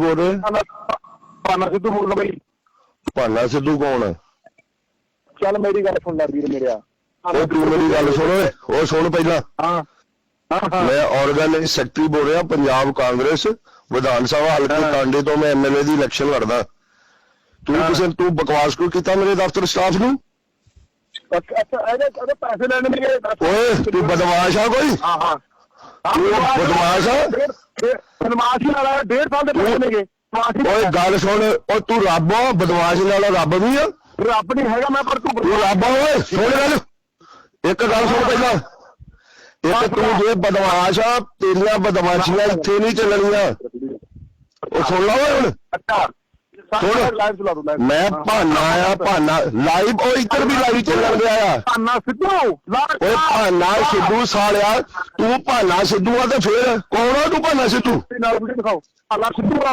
ਬੋਲ ਰਹੇ ਪਾਣਾ ਸਿੱਧੂ ਬੋਲਦਾ ਬਈ। ਭਾਨਾ ਸਿੱਧੂ ਕੌਣ? ਹੈ ਚੱਲ ਮੇਰੀ ਗੱਲ ਸੁਣ ਲੈ ਵੀਰ ਮੇਰਿਆ। ਉਹ ਤੂੰ ਮੇਰੀ ਗੱਲ ਸੁਣ ਓਏ ਉਹ ਸੁਣ ਪਹਿਲਾਂ। ਹਾਂ ਮੈਂ ਆਰਗੇਨਾਈਜ਼ ਸੈਕਟਰੀ ਬੋਲ ਰਿਹਾ ਪੰਜਾਬ ਕਾਂਗਰਸ ਵਿਧਾਨ ਸਭਾ ਹਲਕੇ। ਟਾਂਡੇ ਤੋਂ ਮੈਂ ਐਮਐਲਏ ਦੀ ਇਲੈਕਸ਼ਨ ਲੜਦਾ। ਤੂੰ। ਕਿਸੇ ਤੂੰ ਬਕਵਾਸ ਕਿਉਂ ਕੀਤਾ ਮੇਰੇ ਦਫ਼ਤਰ ਸਟਾਫ ਨੂੰ? ਅੱਛਾ ਇਹਦੇ ਪੈਸੇ ਲੈਣੇ ਨੇ ਓਏ ਤੂੰ ਬਦਮਾਸ਼ ਆ ਕੋਈ? ਹਾਂ ਹਾਂ। ਤੂੰ ਬਦਮਾਸ਼ ਆ? ਬਦਮਾਸ਼ ਵਾਲਾ ਡੇਢ ਸਾਲ ਦੇ ਪੈਸੇ ਨੇਗੇ। ਓਏ ਗੱਲ ਸੁਣ ਓ ਤੂੰ ਰੱਬ ਆ ਬਦਮਾਸ਼ ਨਾਲ ਰੱਬ ਵੀ ਆ। ਰੱਬ ਨਹੀਂ ਹੈਗਾ ਮੈਂ ਪਰ ਤੂੰ ਤੂੰ ਰੱਬ ਆ ਓਏ ਸੁਣ ਗੱਲ। ਇੱਕ ਗੱਲ ਸੁਣ ਪਹਿਲਾਂ। ਇੱਕ ਤੂੰ ਜੇ ਬਦਮਾਸ਼ ਆ ਤੇਰੀਆਂ ਬਦਮਾਸ਼ੀਆਂ ਇੱਥੇ ਨਹੀਂ ਚੱਲਣੀਆਂ। ਉਹ ਸੁਣ ਲਾ ਓਏ ਹੁਣ। ਅੱਛਾ। ਸੁਣ। ਲਾਈਵ ਚਲਾ ਦੋ live। ਮੈਂ। ਭਾਨਾ ਆ ਭਾਨਾ। ਲਾਈਵ ਉਹ ਇੱਧਰ ਵੀ ਲਾਈਵ ਚੱਲਣ ਗਿਆ ਆ। ਭਾਨਾ ਸਿੱਧੂ ਓਏ ਭਾਨਾ ਸਿੱਧੂ ਸਾਲਿਆ। ਤੂੰ ਭਾਨਾ ਸਿੱਧੂ ਆ ਤੇ ਫੇਰ ਕੌਣ ਆ ਤੂੰ ਭਾਨਾ ਸਿੱਧੂ ਨਾਲ ਵੀਡੀਓ ਦਿਖਾਓ ਭਾਨਾ ਸਿੱਧੂ ਆ